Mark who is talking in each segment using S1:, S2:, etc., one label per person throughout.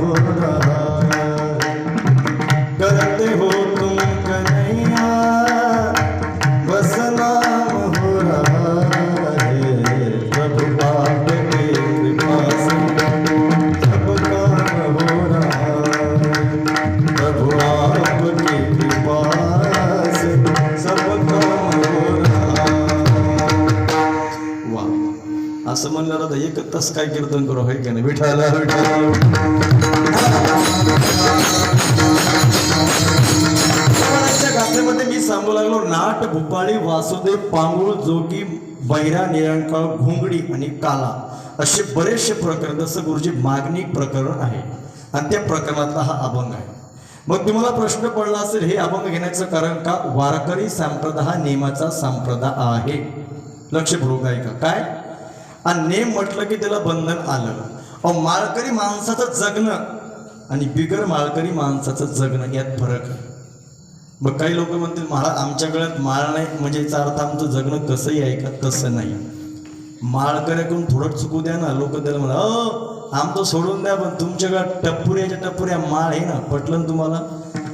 S1: हो जोगी बैरा निरंकाळ घोंगडी आणि काला असे बरेचसे प्रकरण जसं गुरुजी मागणी प्रकरण आहे. आणि त्या प्रकरणातला हा अभंग आहे. मग तुम्हाला प्रश्न पडला असेल हे अभंग घेण्याचं कारण का? वारकरी संप्रदा हा नेमाचा संप्रदा आहे. लक्षपूर्वक आहे का काय? आणि नेम म्हटलं की त्याला बंधन आलं. अहो माळकरी माणसाचं जगणं आणि बिगर माळकरी माणसाचं जगणं यात फरक आहे. मग काही लोक म्हणतील महाराज आमच्याकडे माळ नाही. म्हणजे याचा अर्थ आमचं जगणं कसंही आहे का तसं नाही. माळकऱ्याकडून थोडं चुकू द्या ना लोक त्याला म्हणा अ आमचं सोडून द्या पण तुमच्याकडे गळ्यात टप्पुऱ्याच्या टप्पुऱ्या माळ आहे ना पटलं ना तुम्हाला?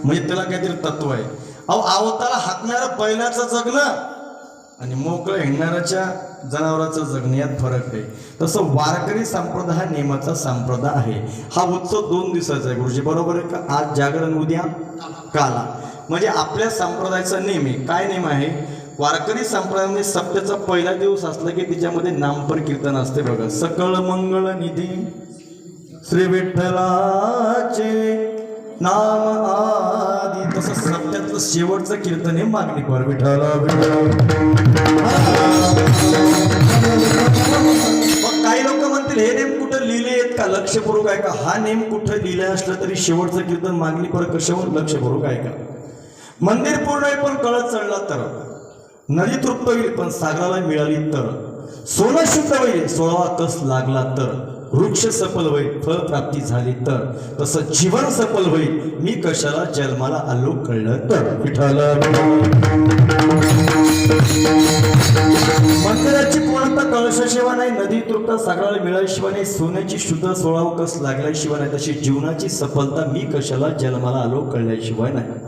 S1: म्हणजे त्याला काहीतरी तत्व आहे. अहो आवताला हाकणारं बैलाचं जगणं आणि मोकळं हिंडणाऱ्याच्या जनावराचं जगणं यात फरक आहे. तसं वारकरी संप्रदाय हा नेमाचा संप्रदाय आहे. हा उत्सव दोन दिवसाचा आहे गुरुजी. बरोबर आहे का? आज जागरण उद्या काला. म्हणजे आपल्या संप्रदायाचा नेम आहे. काय नेम आहे? वारकरी संप्रदायामध्ये सप्त्याचा पहिला दिवस असला की त्याच्यामध्ये नामपर कीर्तन असते बघा. सकळ मंगळ निधी श्री विठ्ठलाचे नाम आदी. तसं सप्त्यातलं शेवटचं कीर्तन हे मागणी पर विठ्ठला. मग काही लोक म्हणतील हे नेम कुठं लिहिले आहेत का? लक्षपूर्वक आहे का हा नेम कुठं लिहिलं असलं तरी शेवटचं कीर्तन मागणी पर कशावर लक्षपूर्वक आहे का मंदिर पूर्ण आहे पण कळत चढला तर. नदी तृप्त होईल पण सागराला मिळाली तर. सोनं शुद्ध होईल सोळावा कस लागला तर. वृक्ष सफल होईल फळ प्राप्ती झाली तर. तसं जीवन सफल होईल मी कशाला जन्माला आलो कळलं तर. विठाला मंदिराची पूर्णता कळशाशिवाय नाही नदी तृप्त सागराला मिळाल्याशिवाय नाही सोन्याची शुद्ध सोळाव कस लागल्याशिवाय नाही तशी जीवनाची सफलता मी कशाला जन्माला आलो कळल्याशिवाय नाही.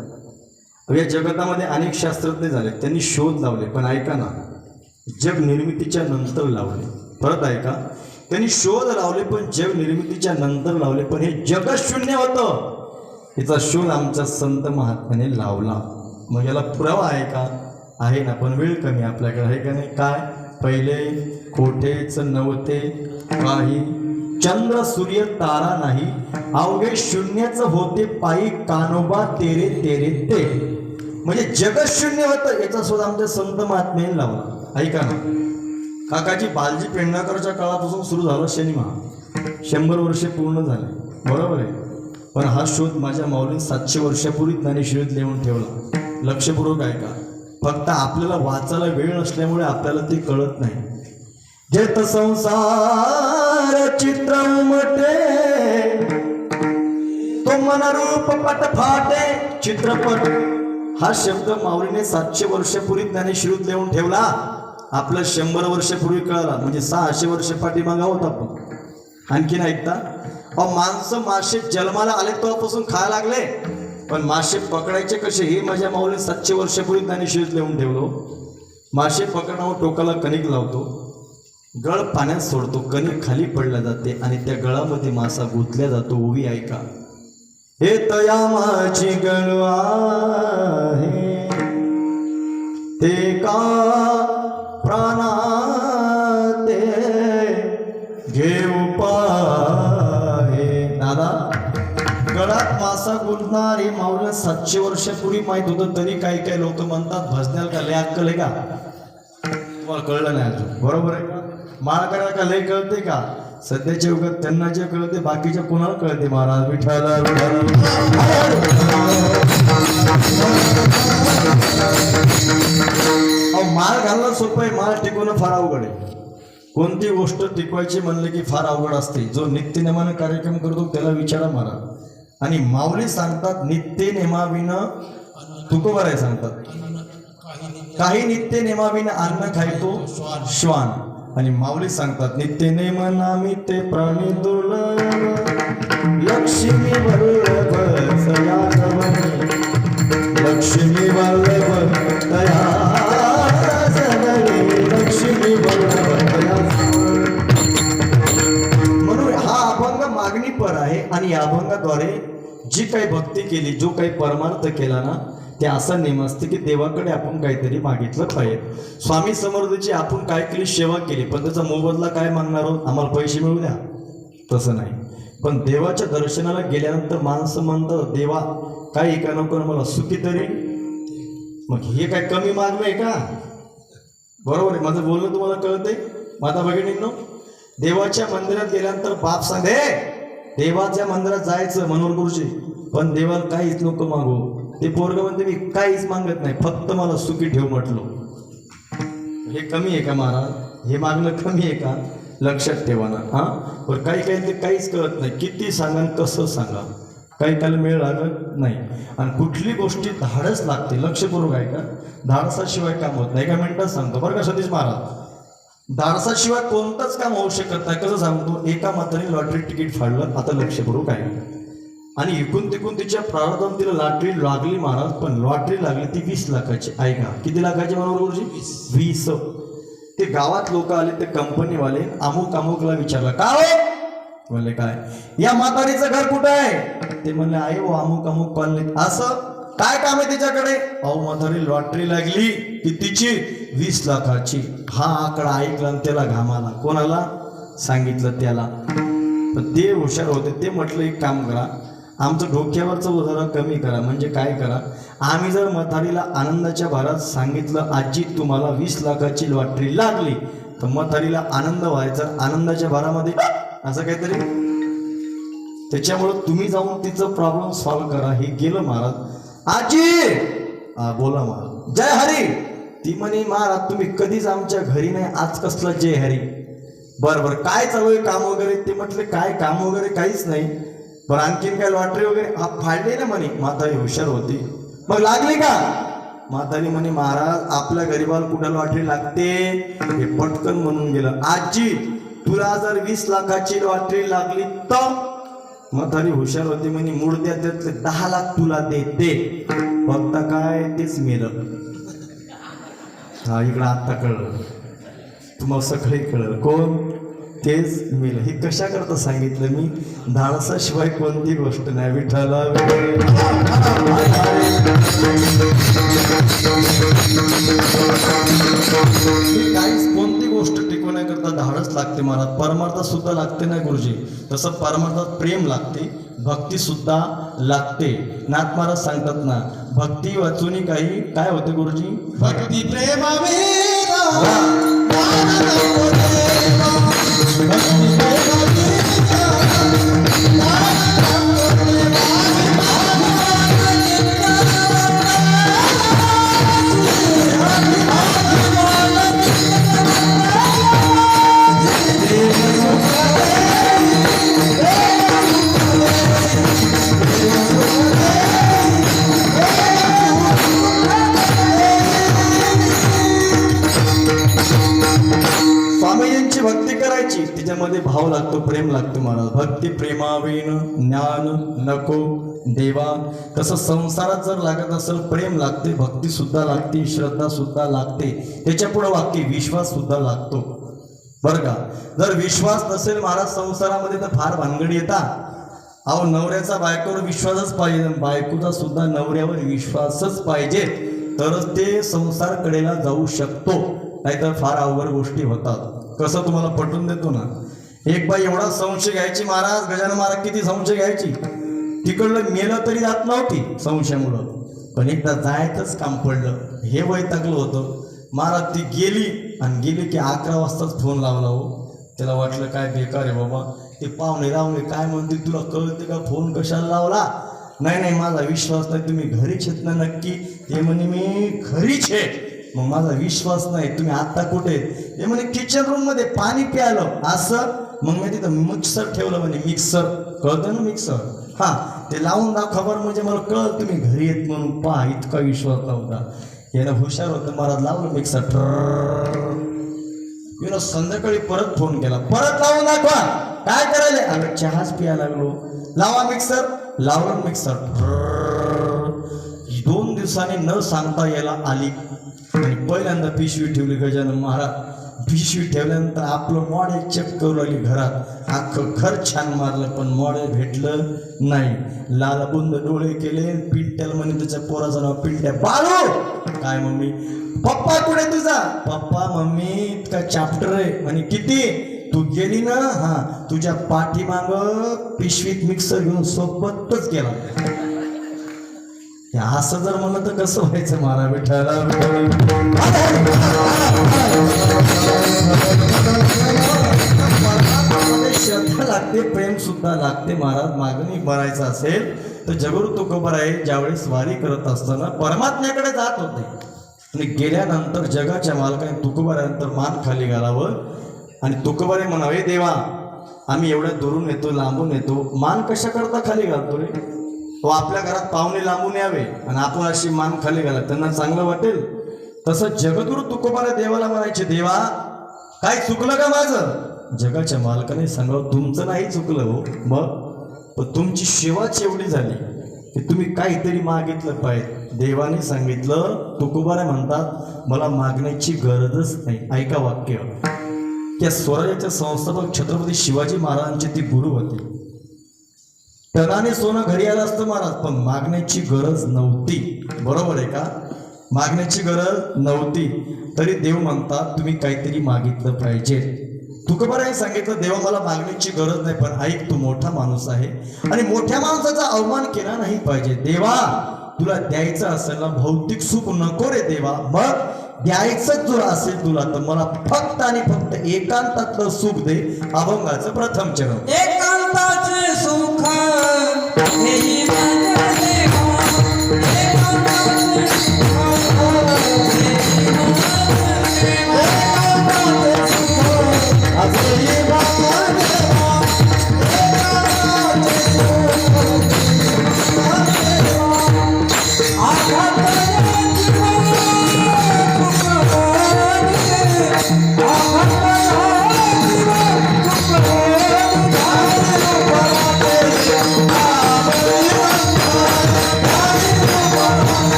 S1: या जगतामध्ये अनेक शास्त्रज्ञ झाले त्यांनी शोध लावले पण ऐका ना जग निर्मितीच्या नंतर लावले. परत ऐका त्यांनी शोध लावले पण जग निर्मितीच्या नंतर लावले पण हे जगच शून्य होतं. याचा शोध आमच्या संत महात्म्याने लावला. मग याला पुरावा आहे का? आहे ना पण वेळ कमी आपल्याकडे आहे का नाही? काय? पहिले कोठेच नव्हते काही. चंद्र सूर्य तारा नाही अवघे शून्यच होते पायी कानोबा तेरे तेरे ते. म्हणजे जगत शून्य होतं याचा शोध आमच्या संत महात्म्याने लावला. ऐका ना. काकाजी बालजी पेंढाकरच्या काळापासून सुरू झाला शनिमा शंभर वर्षे पूर्ण झाले. बरोबर आहे. पण हा शोध माझ्या माऊलीने सातशे वर्षापूर्वी ज्ञानेश्वरीत लिहून ठेवला. लक्षपूर्वक ऐका. फक्त आपल्याला वाचायला वेळ नसल्यामुळे आपल्याला ते कळत नाही. जेत संसार चित्र उमटे. तो मनरूप पट फाटे. चित्रपट. हा शब्द माऊलीने सातशे वर्षापूर्वी ज्ञानेश्रीत लिहून ठेवला. आपलं शंभर वर्षापूर्वी कळला. म्हणजे सहाशे वर्ष पाठीमागा होता आपण. आणखीन ऐकता? अहो माणसं मासे जन्माला आले तेव्हापासून खायला लागले. पण मासे पकडायचे कसे? हे माझ्या माऊलीने सातशे वर्षापूर्वी ज्ञानेश्रीत लिहून ठेवलो. मासे पकडण्यावर टोकाला कणिक लावतो. गळ पाण्यात सोडतो. कणिक खाली पडल्या जाते आणि त्या गळामध्ये मासा गुंतल्या जातो. उभी ऐका हे तया माझी गळ आहे. ते का प्राणा ते घेऊ पाहे दादा गळात मासा गुंतणारी माऊला सातशे वर्षापूर्वी माहीत होतं तरी काही काही लोक म्हणतात भजण्याला का लय अक्कल आहे का? तुम्हाला कळलं नाही अजून. बरोबर आहे माळ करायला का लय कळते का? सध्याच्या युगात त्यांना जे कळते बाकीच्या कुणाला कळते महाराज विठाला अहो माळ घालणं सोपं आहे माळ टिकवणं फार अवघड आहे. कोणती गोष्ट टिकवायची म्हणलं की फार अवघड असते. जो नित्यनेमानं कार्यक्रम करतो त्याला विचारा मारा आणि माऊली सांगतात नित्य नेमाविनं तुकोबर सांगतात. काही नित्य नेमाविनं अन्न खायतो श्वान. आणि माऊली सांगतात नित्यने मना मी ते प्राणी दुर्लभ लक्ष्मी वल्लभ सया लक्ष्मी वल्लभ दया लक्ष्मी वल्लभ म्हणून हा अभंग मागणी पर आहे आणि या अभंगाद्वारे जी काही भक्ती केली जो काही परमार्थ केला ना ते असा नियम असते की देवाकडे आपण काहीतरी मागितलं पाहिजे. स्वामी समर्थची आपण काय केली? सेवा केली. पण त्याचा मोबदला काय मागणार आहोत? आम्हाला पैसे मिळू द्या. तसं नाही. पण देवाच्या दर्शनाला गेल्यानंतर माणसं म्हणतं देवा काय एका नको मला सुखी तरी. मग हे काय कमी मागणं आहे का? बरोबर आहे. माझं बोलणं तुम्हाला कळतंय माता भगिनींनो देवाच्या मंदिरात गेल्यानंतर बाप सांगे देवाच्या मंदिरात जायचं मनोहर गुरुजी. पण देवाला काहीच नको मागू. ते पोरग म्हणते मी काहीच मागत नाही फक्त मला सुखी ठेव म्हटलो. हे कमी आहे का महाराज? हे मागणं कमी आहे का? लक्षात ठेवा ना. हा? पण काही काही ते काहीच कळत नाही. किती सांगा आणि कसं सांगा? काही त्याला मेळ लागत नाही. आणि कुठली गोष्टी धाडस लागते लक्षपूर्वक आहे का धाडसाशिवाय काम होत नाही. एका मिनिटात सांगतो. बरं का सतीश महाराज? धाडसाशिवाय कोणतंच काम होऊ शकत नाही. कसं सांगतो एका मात्राने लॉटरी तिकीट फाडलं. आता लक्षपूर्वक आहे आणि इकून तिकून तिच्या प्रारंभात तिला लॉटरी लागली महाराज पण लॉटरी लागली ती वीस लाखाची. ऐका किती लाखाची म्हणून गुरुजी वीस. ते गावात लोक आले ते कंपनीवाले अमुक अमुकला विचारलं का हो? म्हणले काय? या म्हातारीचं घर कुठं आहे? ते म्हणले आहे हो अमुक अमुक कॉलनी असं काय काम आहे तिच्याकडे? अहो म्हातारी लॉटरी लागली कितीची वीस लाखाची. हा आकडा ऐकला त्याला घामाला. कोणाला? सांगितलं त्याला. पण ते हुशार होते ते म्हटलं एक काम करा आमचं डोक्यावरचं उदाहरण कमी करा. म्हणजे काय करा? आम्ही जर म्हातारीला आनंदाच्या भारात सांगितलं आजी तुम्हाला वीस लाखाची लॉटरी लागली. तर म्हातारीला आनंद व्हायचा. आनंदाच्या भारामध्ये असं काहीतरी? त्याच्यामुळं तुम्ही जाऊन तिचं प्रॉब्लेम सॉल्व्ह करा. हे गेलं महाराज. आजी! बोला महाराज. जय हरी! ती म्हणे महाराज तुम्ही कधीच आमच्या घरी नाही. आज कसलं जय हरी? बरं बरं. काय चालू आहे? काम वगैरे? ते म्हटले काय? काम वगैरे काहीच नाही. बरं आणखीन काय लॉटरी वगैरे? हा फाडली ना म्हणे. म्हातारी हुशार होती. मग लागली का? म्हातारी म्हणे महाराज आपल्या गरीबाला कुठं लॉटरी लागते? हे पटकन म्हणून गेलं. आजी तुला जर वीस लाखाची लॉटरी लागली तर? म्हातारी हुशार होती. म्हणे मुडद्या त्यातले दहा लाख तुला देते. फक्त काय? तेच मेलं. हा इकडं आत्ता कळलं. तुम्हाला सगळे कळलं. कोण? तेच मेलं हे कशा करता सांगितलं मी? धाडसाशिवाय कोणती गोष्ट नाही विठाला काहीच कोणती गोष्ट टिकवण्याकरता धाडस लागते महाराज परमार्थात सुद्धा लागते ना गुरुजी? तसं परमार्थात प्रेम लागते भक्ती सुद्धा लागते. नाथ महाराज सांगतात ना भक्ती वाचून काही काय होते गुरुजी?
S2: भक्ती Thank
S1: şey you. करायची तिच्यामध्ये भाव लागतो प्रेम लागतो महाराज भक्ती प्रेमावीन ज्ञान नको देवा. तसं संसारात जर लागत असेल प्रेम लागते भक्ती सुद्धा लागते श्रद्धा सुद्धा लागते. त्याच्यापुढे वाक्य विश्वास सुद्धा लागतो. बरं का? जर विश्वास नसेल महाराज संसारामध्ये तर फार भानगडी येतात अहो नवऱ्याचा बायकोवर विश्वासच पाहिजे बायकोचा सुद्धा नवऱ्यावर विश्वासच पाहिजे. तरच ते संसार कडेला जाऊ शकतो. नाहीतर फार अवघड गोष्टी होतात. कसं तुम्हाला पटवून देतो ना? एक बाई एवढा संशय घ्यायची महाराज गजानन महाराज किती संशय घ्यायची? तिकडलं मेलं तरी जात नव्हती संशयामुळं. पण एकदा जायचंच काम पडलं. हे वैतागलं होतं. महाराज ती गेली आणि गेली की अकरा वाजताच फोन लावला हो. त्याला वाटलं काय बेकार आहे बाबा. ते पाहुणे राहुणे काय म्हणते तुला कळते का फोन कशाला लावला? नाही नाही माझा विश्वास नाही तुम्ही घरीच येत ना नक्की? ते म्हणे मी घरीच आहे. मग माझा विश्वास नाही तुम्ही आत्ता कुठे? आहेत? म्हणे किचन रूममध्ये पाणी प्यायलं. असं मग मी तिथं मिक्सर ठेवलं म्हणे मिक्सर कळतं ना मिक्सर हा ते लावून दा खबर म्हणजे मला कळत तुम्ही घरी येत म्हणून. पहा इतका विश्वास नव्हता. यानं हुशार होतं मला लावलं मिक्सर मी संध्याकाळी परत फोन केला परत लावून दाखवा काय करायला अगं चहाच पिया लागलो लावा मिक्सर लावलं मिक्सर दोन दिवसांनी न सांगता यायला आली आणि पहिल्यांदा पिशवी ठेवली गजानन महाराज. पिशवी ठेवल्यानंतर आपलं मॉडेल चेक करू लागली घरात. अख्खं घर छान मारलं पण मॉडेल भेटलं नाही. लाल बुंद डोळे केले पिंट्याला म्हणे तुझ्या पोराचं नाव पिंट्या बाळू. काय मम्मी? पप्पा कुठे तुझा? पप्पा मम्मी इतका चॅप्टर आहे. म्हणे किती? तू गेली ना? हा. तुझ्या पाठीमाग पिशवीत मिक्सर घेऊन सोबतच गेला असं जर म्हणलं तर कसं व्हायचं मारा विठ्ठला श्रद्धा लागते प्रेम सुद्धा लागते महाराज. मागणी भरायचं असेल तर जगुरु तुकोबर आहे ज्यावेळेस स्वारी करत असताना परमात्म्याकडे जात होते. आणि गेल्यानंतर जगाच्या मालकाने तुकोबाऱ्यानंतर मान खाली घालावं. आणि तुकोबारे म्हणावे देवा आम्ही एवढ्या दुरून येतो लांबून येतो. मान कशा करता खाली घालतो रे? तो आपल्या घरात पाहुणे लांबून यावे आणि आपण अशी मान खाली घाला. त्यांना चांगलं वाटेल. तसं जगदुरु तुकोबाला देवाला म्हणायचे देवा काय चुकलं का माझं? जगाच्या मालकाने सांगावं तुमचं नाही चुकलं हो. मग? पण तुमची सेवाच एवढी झाली की तुम्ही काहीतरी मागितलं पाहिजे. देवाने सांगितलं तुकोबाने म्हणतात मला मागण्याची गरजच नाही. ऐका वाक्य. त्या स्वराज्याच्या संस्थापक छत्रपती शिवाजी महाराजांचे ती गुरु होते. धनाने सोनं घरी आलं असतं महाराज पण मागण्याची गरज नव्हती. बरोबर आहे का? मागण्याची गरज नव्हती. तरी देव म्हणतात तुम्ही काहीतरी मागितलं पाहिजे. तुकोबाराने सांगितलं देवा मला मागण्याची गरज नाही पण ऐक तू मोठा माणूस आहे आणि मोठ्या माणसाचा अवमान केला नाही पाहिजे. देवा तुला द्यायचं असेल ना भौतिक सुख नको रे देवा मग द्यायचं जर असेल तुला तर मला फक्त आणि फक्त एकांतातलं सुख दे. अभंगाचं प्रथम चरण.
S3: हेही माझ्या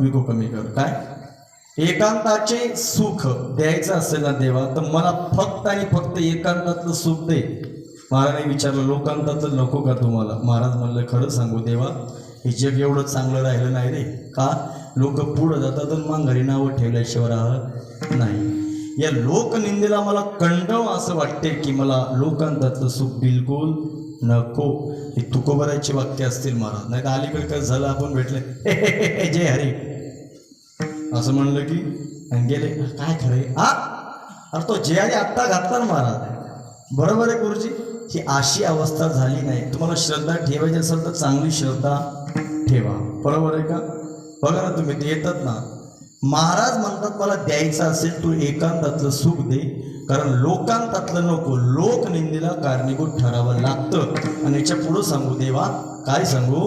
S1: विको कमी कर काय? एकांताचे सुख द्यायचं असेल ना देवा तर मला फक्त आणि फक्त एकांतातलं सुख दे. महाराजांनी विचारलं लोकांतातलं नको का तुम्हाला? महाराज म्हणलं खरं सांगू देवा हे जग एवढं चांगलं राहिलं नाही रे. का? लोक पुढं जातात आणि माघारी नावं ठेवल्याशिवाय राहत नाही. या लोकनिंदेला मला कंडव असं वाटते की मला लोकांतातलं सुख बिलकुल नको. हे तुकोबराची वाक्य असतील महाराज. नाही तर अलीकडे काय झालं आपण भेटले. जय हरी. असं म्हणलं की गेले. काय खरे हा? अरे तो जय हरी आत्ता घातला ना महाराज. बरोबर आहे गुरुजी. ही अशी अवस्था झाली नाही. तुम्हाला श्रद्धा ठेवायची असेल तर चांगली श्रद्धा ठेवा. बरोबर आहे का? बघा ना तुम्ही ते येतात ना. महाराज म्हणतात मला द्यायचं असेल तू एकांतातलं सुख दे. कारण लोकांतातलं नको लोकनिंदेला कारणीभूत ठरावं लागतं. आणि याच्या पुढं सांगू देवा काय सांगू?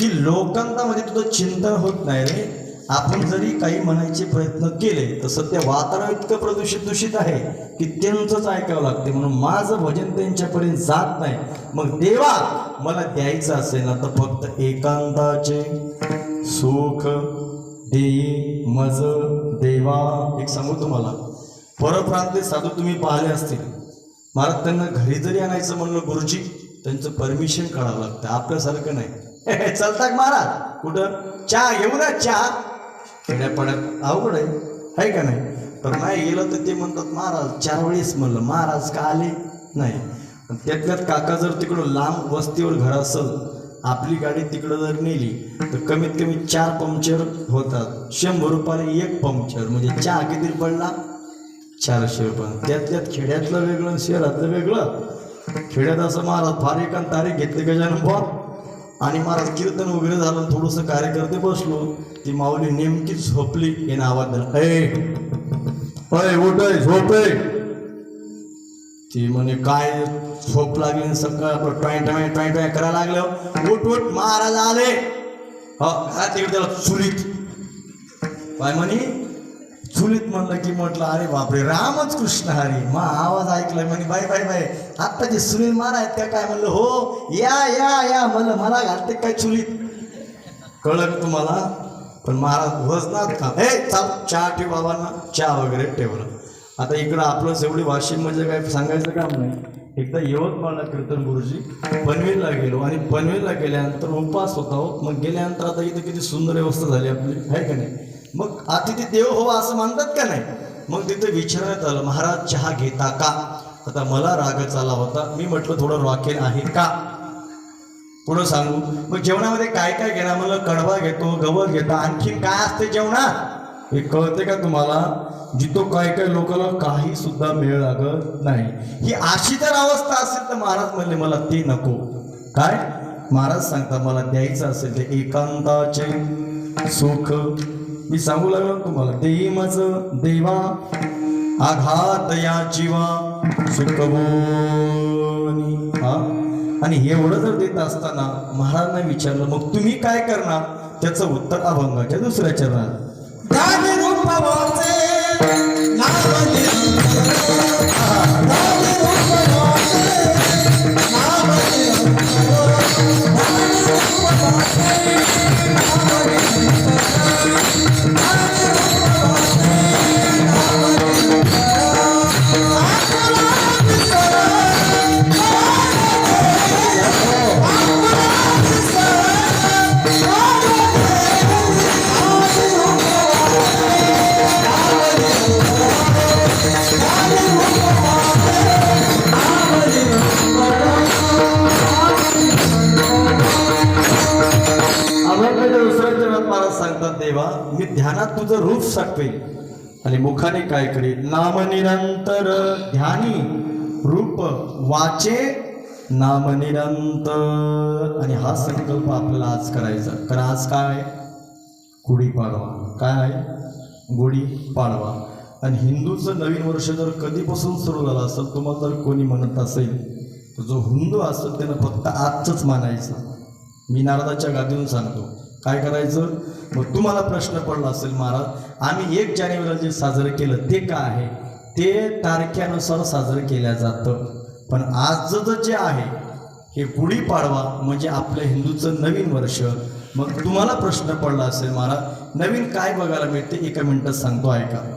S1: की लोकांतामध्ये तुझं चिंतन होत नाही रे. आपण जरी काही म्हणायचे प्रयत्न केले तर सध्या वातावरण इतकं प्रदूषित दूषित आहे की त्यांचंच ऐकावं लागते. म्हणून माझं भजन त्यांच्यापर्यंत जात नाही. मग देवा मला द्यायचं असेल ना तर फक्त एकांताचे सुख देई मज देवा. एक सांगू तुम्हाला? परप्रांतले साधू तुम्ही पाहिले असतील. महाराज त्यांना घरी जरी आणायचं म्हणलं गुरुजी त्यांचं परमिशन काढावं लागतं. आपल्यासारखं नाही. चलता महाराज. कुठं? चहा घेऊ ना चहा. खेड्यापाड्यात अवघड आहे. आहे का नाही? पण नाही गेलं तर ते म्हणतात महाराज चार वेळेस म्हणलं. महाराज का आले? नाही. त्यातल्यात काका जर तिकडं लांब वस्तीवर घर असेल आपली गाडी तिकडं जर नेली तर कमीत कमी चार पंक्चर होतात. शंभर रुपयाला एक पंक्चर. म्हणजे चहा किती पडला चारशे रुपये त्यातल्यात खेड्यातलं वेगळं शहरातलं वेगळं. खेड्यात असं महाराज फार एकान तारीख घेतली गजानन बुवा आणि महाराज कीर्तन वगैरे झालं थोडंसं कार्यकर्ते बसलो. ती माऊली नेमकी झोपली. दिला ए अय उठ अय, झोप ए ती म्हणे काय झोप लागली सकाळ आपलं टॉय टॉय टॉय टॉय करायला लागलं. उठ उठ महाराज आले. हो हा तिकडे त्याला चुलीत. काय म्हणे? चुलीत म्हणलं की म्हटलं अरे बापरे रामच कृष्ण हरी. मा आवाज ऐकलाय म्हणे बाय बाय बाय आत्ता जे सुनील मार आहेत त्या काय म्हणलं हो या या या म्हणलं मला घालते काय चुलीत? कळलं तुम्हाला? पण महाराज वजनात का? हे चाल चहा ठेव बाबांना चहा वगैरे ठेवलं. आता इकडं आपलं एवढी वाशिम म्हणजे काय सांगायचं काम नाही. एकदा यवतमाळला कीर्तन गुरुजी पनवेलला गेलो आणि पनवेलला गेल्यानंतर उपास होता हो मग गेल्यानंतर आता इथं किती सुंदर व्यवस्था झाली आपली आहे का नाही? मग अतिथी देव हो असं मानतात का नाही? मग तिथे विचारण्यात आलं महाराज चहा घेता का? आता मला रागच आला होता. मी म्हटलं थोडं रॉकेल आहे का? पुढं सांगू मग जेवणामध्ये काय काय घेणार? मला कडवा घेतो गवत घेतो. आणखी काय असते जेवणात? हे कळते का तुम्हाला? जिथं काय काय लोकांना काही सुद्धा मेळ लागत नाही. ही अशी जर अवस्था असेल तर महाराज म्हणले मला ते नको. काय? महाराज सांगता मला द्यायचं असेल ते एकांताचे सुख मी सांगू लागलो तुम्हाला देई मज देवा आघात या जीवा सुखबोनी हा? आणि एवढं जर देत असताना महाराजांना विचारलं मग तुम्ही काय करणार? त्याचं उत्तर अभंगाच्या दुसऱ्या चरणात.
S3: Thank you. वाचे
S1: नामनिरंत आणि हा संकल्प आपल्याला आज करायचा. कारण आज काय? गुढीपाडवा काय? आहे गुढी पाडवा. आणि हिंदूचं नवीन वर्ष जर कधीपासून सुरू झालं असेल तुम्हाला जर कोणी म्हणत असेल तर जो हिंदू असेल त्यानं फक्त आजचंच मानायचं. मी नारदाच्या गादीहून सांगतो. काय करायचं? मग तुम्हाला प्रश्न पडला असेल महाराज आम्ही एक जानेवारीला जे साजरं केलं ते काय आहे? ते तारखेनुसार साजरं केलं जातं. पण आजचं जे आहे हे गुढीपाडवा म्हणजे आपल्या हिंदूचं नवीन वर्ष. मग तुम्हाला प्रश्न पडला असेल महाराज नवीन काय बघायला मिळते? एका मिनिटात सांगतो ऐका.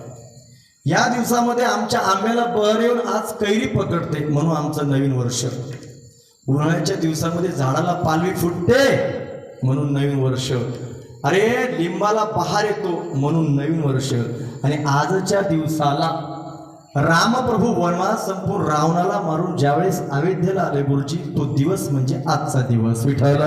S1: या दिवसामध्ये आमच्या आंब्याला बहर येऊन आज कैरी पकडते म्हणून आमचं नवीन वर्ष. उन्हाळ्याच्या दिवसामध्ये झाडाला पालवी फुटते म्हणून नवीन वर्ष. अरे लिंबाला बहार येतो म्हणून नवीन वर्ष. आणि आजच्या दिवसाला रामप्रभू वनवास संपूर्ण रावणाला मारून ज्यावेळेस अयोध्येला आले गुरुजी तो दिवस म्हणजे आजचा दिवस. विठायला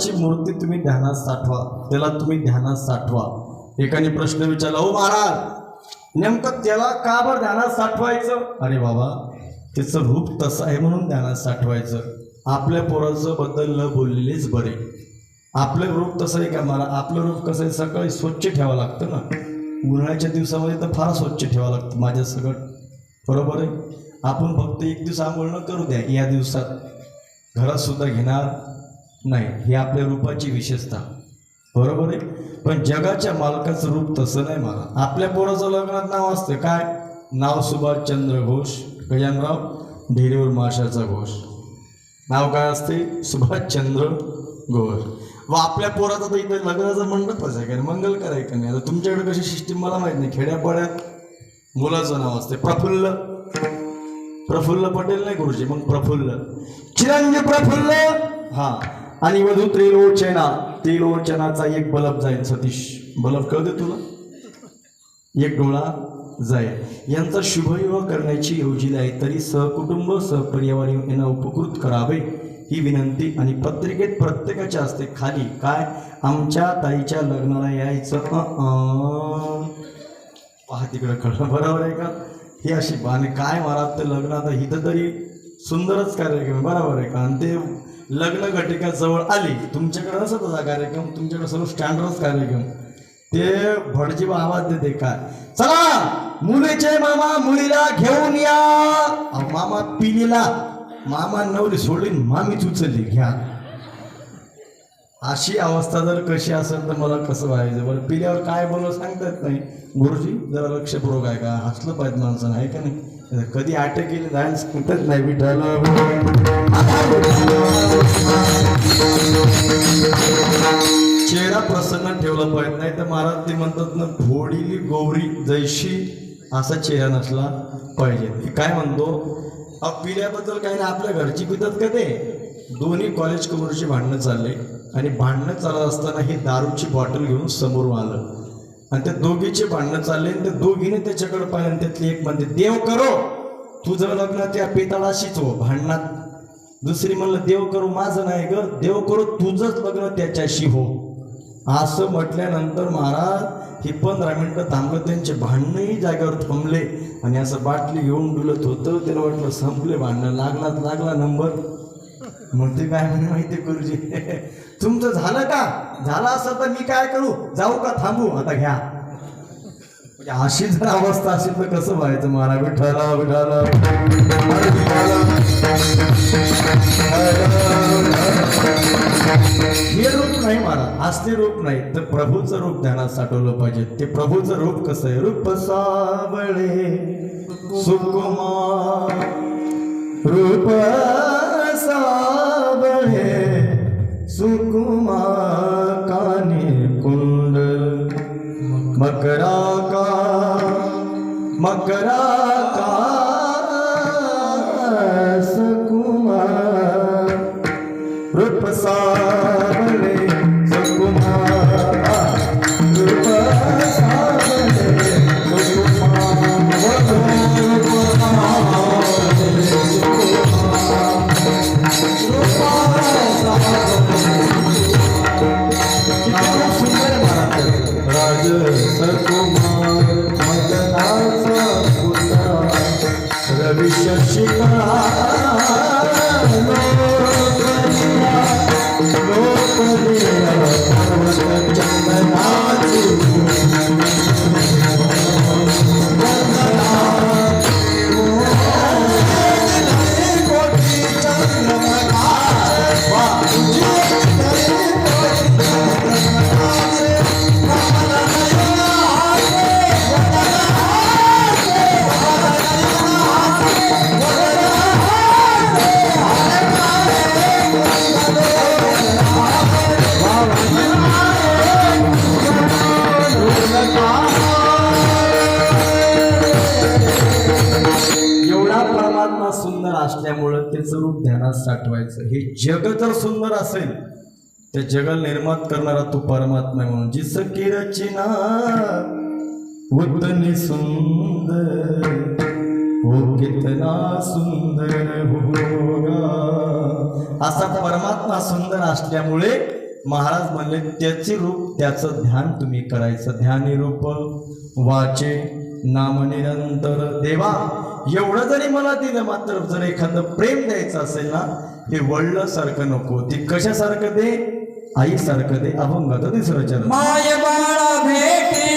S1: महाराजांची मूर्ती तुम्ही ध्यानात साठवा त्याला तुम्ही ध्यानात साठवा. एकाने प्रश्न विचारला हो महाराज नेमकं त्याला का बरं ध्यानात साठवायचं? अरे बाबा त्याचं रूप तसं आहे म्हणून ध्यानात साठवायचं. आपल्या पोराचं बद्दल न बोललेलेच बरे. आपलं रूप तसं आहे का मला आपलं रूप कसं आहे सकाळी स्वच्छ ठेवावं लागतं ना. उन्हाळ्याच्या दिवसामध्ये तर फार स्वच्छ ठेवावं लागतं माझ्या सगळं. बरोबर आहे. आपण फक्त एक दिवस आंघोळ न करू द्या या दिवसात. घरात सुद्धा घेणार नाही ही आपल्या रूपाची विशेषता. बरोबर आहे? पण जगाच्या मालकाचं रूप तसं नाही मला आपल्या पोराचं लग्नात नाव असतं काय? नाव सुभाषचंद्र घोष. गजानराव ढेरेवर माशाचा घोष. नाव काय असते? सुभाषचंद्र घोष. व आपल्या पोराचं तर इथे लग्नाचं मंडपच आहे काय मंगल करायचं नाही? आता तुमच्याकडे कशी सिस्टीम मला माहीत नाही. खेड्यापाड्यात मुलाचं नाव असते. प्रफुल्ल. प्रफुल्ल पटेल नाही गुरुजी? मग प्रफुल्ल. चिरंजीव प्रफुल्ल? हा. आणि वधू त्रिलोचना त्रिलोचनाचा एक बलब जाईल सतीश. बलब कळते तुला? एक डोळा जाईल. यांचा शुभविवाह करण्याची योजना आहे तरी सहकुटुंब सहपरिवार यांना उपकृत करावे ही विनंती आणि पत्रिकेत प्रत्येकाच्या असते खाली काय? आमच्या ताईच्या लग्नाला यायचं. पहा तिकडं कळलं बरोबर आहे का? ही अशी आणि काय महाराज ते आता इथं तरी सुंदरच कार्यक्रम बरोबर आहे का? आणि ते लग्न घटिका जवळ आली तुमच्याकडे नसत कार्यक्रम तुमच्याकडे सर्व स्टँडर्डच कार्यक्रम. ते भटजीबा आवाज देते काय चला मुलीचे मामा मुलीला घेऊन या. मामा पिलीला मामा नवरी सोडली मामीच उचलली घ्या. अशी अवस्था जर कशी असेल तर मला कसं व्हायचं? बरं पिल्यावर काय बोलणं सांगता येत नाही. गुरुजी जरा लक्षपूर्वक आहे का? हसलं पाहिजे माणसानं आहे का नाही? कधी अटक केली डान्स कुठंच नाही विठाल चेहरा प्रसन्न ठेवला पाहिजे नाही तर महाराज ते म्हणतात ना घोडी गौरी जैशी असा चेहरा नसला पाहिजे. काय म्हणतो पिल्याबद्दल काही नाही आपल्या घरची पितात का ते? दोन्ही कॉलेज कमरची भांडणं चालले आणि भांडणं चालत असताना ही दारूची बॉटल घेऊन समोर आलं. आणि त्या दोघीचे भांडणं चालले आणि त्या दोघीने त्याच्याकडे पाहिलं आणि त्यातली एक म्हणते देव करो तुझं लग्न त्या पितळाशीच हो भांडणात. दुसरी म्हणलं देव करू माझं नाही ग देव करू तुझंच लग्न त्याच्याशी हो. असं म्हटल्यानंतर महाराज हे पंधरा मिनिटं थांबलं त्यांचे भांडणंही जागेवर थांबले आणि असं बाटली घेऊन डुलत होतं. त्याला वाटलं संपले भांडणं लागलाच लागला नंबर. मग ते काय म्हणे माहिती गुरुजी? तुमचं झालं का? झालं असं तर मी काय करू? जाऊ का? थांबू. आता घ्या. म्हणजे अशी जर अवस्था असेल तर कसं व्हायचं? मला विठाला विठाला हे रूप नाही मला. असले रूप नाही. तर प्रभूचं रूप ध्यानात साठवलं पाहिजे. ते प्रभूचं रूप कसं आहे? रूप सावळे सुकुमार. रूप सावळे सुकुमा काने कुंड मकरा का मकरा का परमात्मा सुंदर असल्यामुळं त्याचं रूप ध्यानात साठवायचं. हे जग जर सुंदर असेल त्या जग निर्मात करणारा तो परमात्मा म्हणून. जिस की रचना उतनी सुंदर हो कितना सुंदर होगा. असा परमात्मा सुंदर असल्यामुळे महाराज म्हणले त्याचे रूप त्याचं ध्यान तुम्ही करायचं. ध्यानी रूप वाचे नाम निरंतर देवा एवढं जरी मला दिलं मात्र जर एखादं प्रेम द्यायचं असेल ना हे वडल्यासारखं नको. ते कशासारखं दे? आई सारखं दे अभंगात दुसरं चरण
S3: माय बाळा भेटे